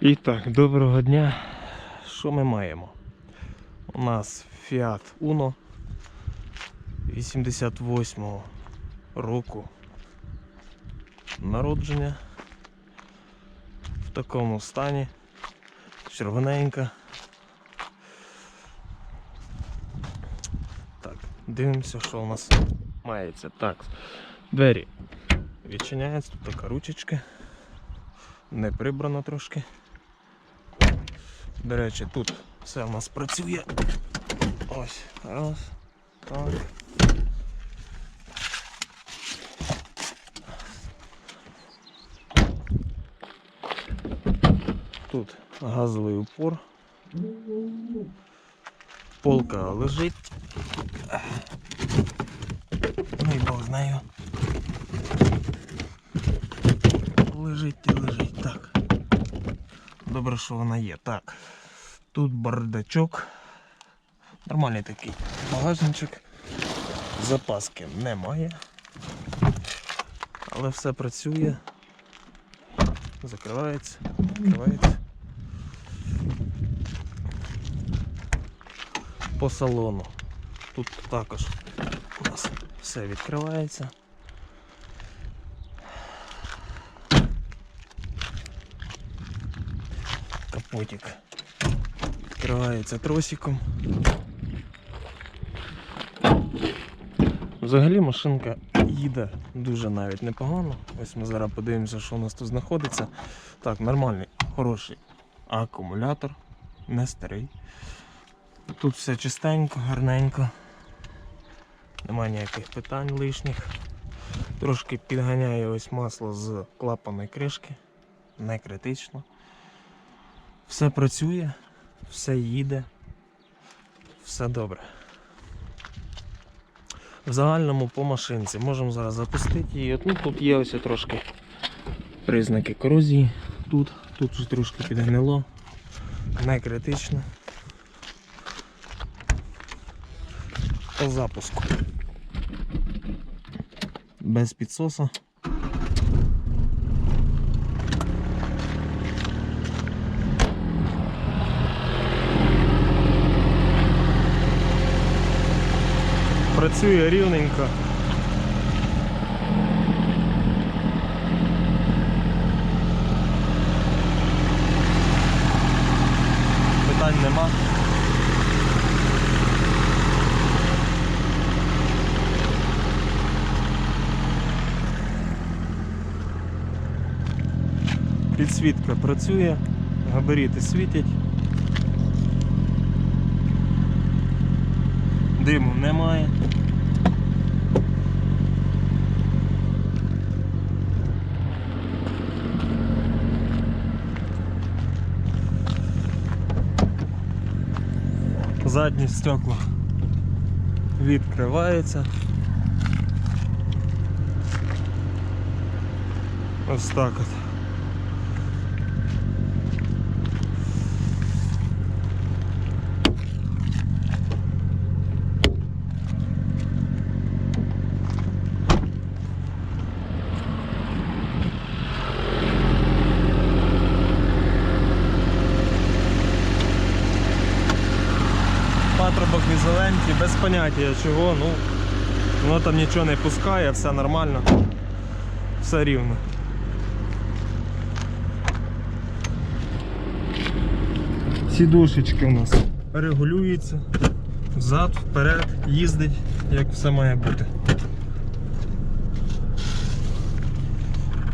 І так, доброго дня. Що ми маємо? У нас Fiat Uno 88 року народження. В такому стані. Червоненька. Так, дивимося, що у нас мається. Так, двері відчиняються, тут така ручечка. Не прибрано трошки. До речі, тут все в нас працює. Ось, раз, так. Тут газовий упор. Полка лежить. Ну і Бог з нею. Лежить і лежить. Добре, що вона є. Так. Тут бардачок. Нормальний такий багажничок. Запаски немає. Але все працює. Закривається, відкривається. По салону. Тут також у нас все відкривається. Капотик відкривається тросиком. Взагалі машинка їде дуже навіть непогано. Ось ми зараз подивимося, що у нас тут знаходиться. Так, нормальний, хороший акумулятор, не старий. Тут все чистенько, гарненько. Немає ніяких питань лишніх. Трошки підганяє ось масло з клапаної кришки. Не критично. Все працює, все їде, все добре. В загальному по машинці можемо зараз запустити її. Ну, тут є ось трошки признаки корозії. Тут, тут трошки підгнило. Не критично. По запуску. Без підсоса. Працює рівненько. Питань нема. Підсвітка працює, габаріти світять. Диму немає. Задні стекла відкривається. Ось так от. Поняття чого, ну воно там нічого не пускає, все нормально, все рівно. Сідушечки у нас регулюються, взад, вперед, їздить, як все має бути.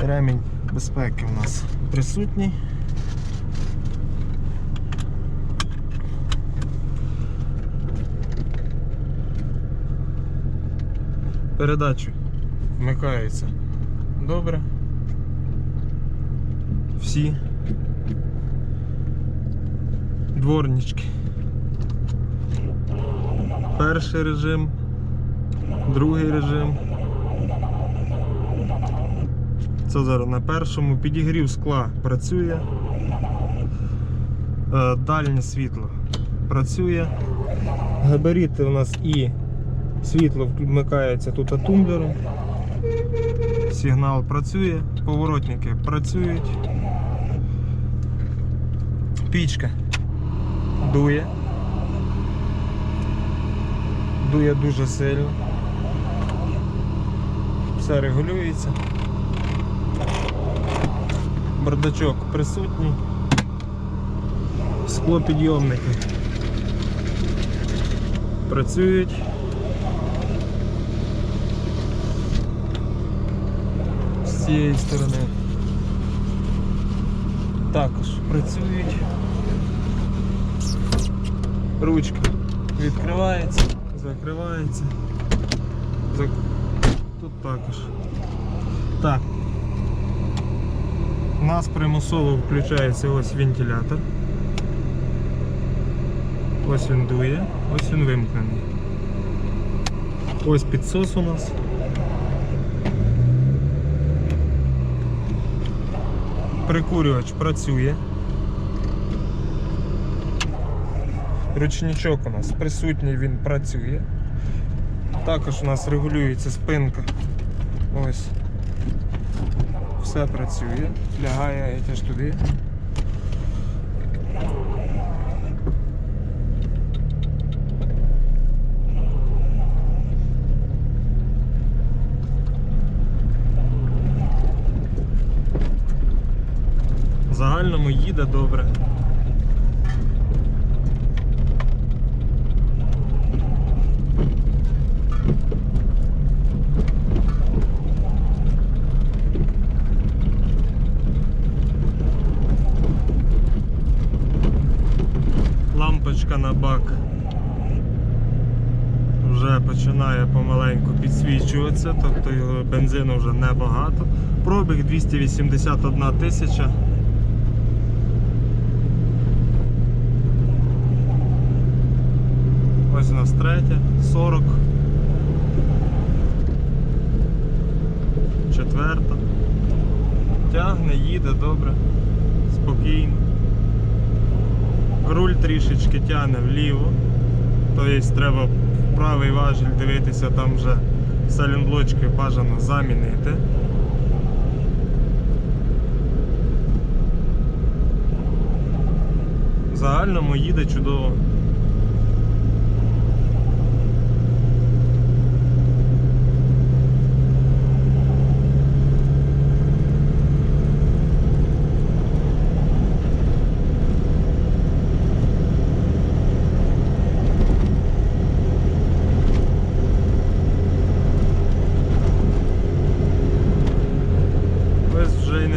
Ремінь безпеки у нас присутній. Передачі вмикаються добре. Всі дворнички. Перший режим, другий режим. Це зараз на першому підігрів скла працює. Е, Дальнє світло працює. Габаріти у нас і Світло вмикається тут тумблером. Сигнал працює, поворотники працюють. Пічка дує. Дує дуже сильно. Все регулюється. Бардачок присутній. Склопідйомники працюють. Цієї сторони також працюють. Ручка відкривається, закривається. Зак... Тут також. Так. У нас примусово включається ось вентилятор. Ось він дує, ось він вимкнений. Ось підсос у нас. Прикурювач працює. Ручничок у нас присутній, він працює. Також у нас регулюється спинка. Ось. Все працює. Лягає теж туди. В загальному їде добре. Лампочка на бак вже починає помаленьку підсвічуватися, тобто його бензину вже небагато. Пробіг 281 тисяча. Ось у нас третя, 40. Четверта. Тягне, їде добре, спокійно. Руль трішечки тягне вліво. Тобто треба в правий важіль дивитися, там вже салінблочки бажано замінити. В загальному їде чудово.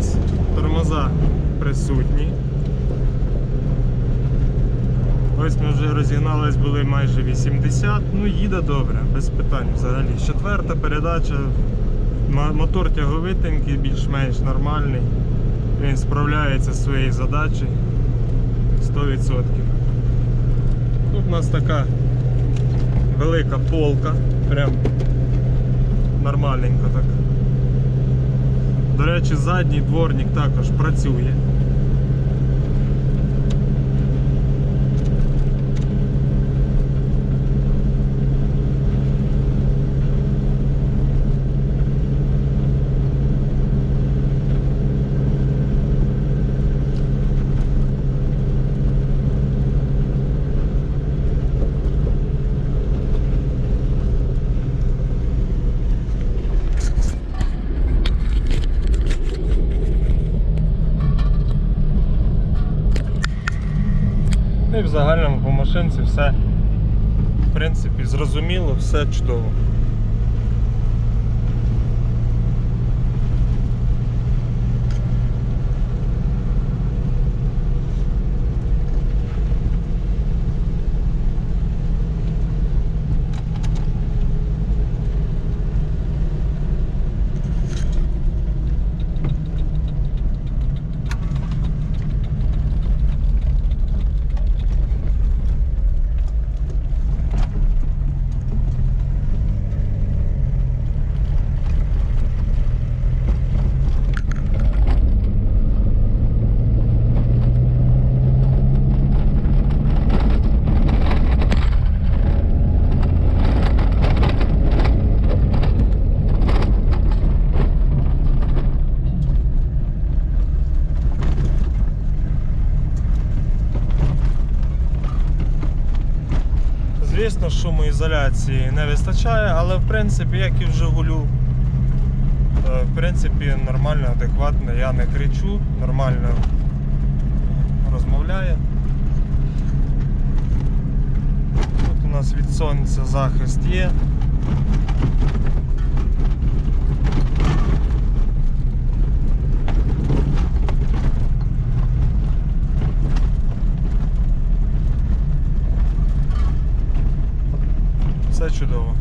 С- тормоза присутні. Ось ми вже розігнались, були майже 80, ну їде добре, без питань взагалі. Четверта передача, мотор тяговитенький, більш-менш нормальний. Він справляється зі своєю задачею 100%. Тут у нас така велика полка, прям нормальненько так. До речі, задній дворник також працює. В загальному по машинці все в принципі зрозуміло, все чудово. Звісно, шумоізоляції не вистачає, але в принципі, як і в Жигулю, е, в принципі, нормально, адекватно, я не кричу, нормально розмовляє. Тут у нас від сонця захист є. Чудово.